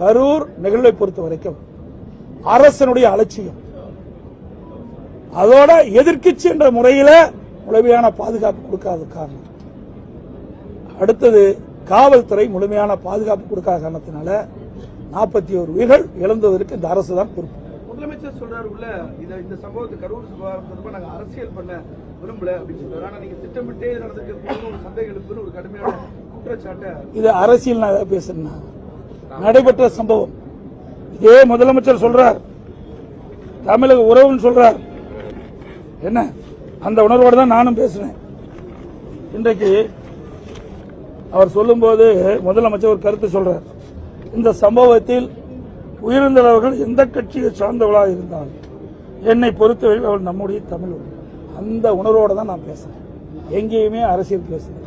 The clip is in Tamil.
கரூர் நிகழ்வை பொறுத்த வரைக்கும் அரசனுடைய அலட்சியம். அதோட எதிர்க்கட்சி என்ற முறையில முழுமையான பாதுகாப்பு கொடுக்காத காரணம். அடுத்தது காவல்துறை முழுமையான பாதுகாப்பு கொடுக்காத காரணத்தினால நாற்பத்தி ஒரு உயிர்கள் இழந்ததற்கு இந்த அரசு தான் பொறுப்பு. முதலமைச்சர் சொல்றாரு உள்ள இந்த சம்பவத்தை கரூர் தொடர்பா நாங்க அரசியல் பண்ண விரும்பல அப்படின்னு சொல்றாரு. ஆனா நீங்க திட்டமிட்டே நடந்திருக்கிறது ஒரு சந்தேக எழுப்புன்னு ஒரு கடுமையான குற்றச்சாட்டை இது அரசியல் நான் ஏதாவது பேசுறேன்னா? நடைபெற்ற சம்பவம். இதே முதலமைச்சர் சொல்றார். தமிழக உறவுன்னு சொல்றார். என்ன? அந்த உணர்வோடு தான் நானும் பேசுறேன் இன்றைக்கு அவர் சொல்லும்போது முதலமைச்சர் ஒரு கருத்து சொல்றார். இந்த சம்பவத்தில் உயிரிழந்தவர்கள் எந்த கட்சியை சார்ந்தவளாக இருந்தாலும் என்னை பொறுத்தவரையில் அவள் நம்முடைய தமிழ் அந்த உணர்வோடு தான் நான் பேசுறேன். எங்கேயுமே அரசியல் பேசுறேன்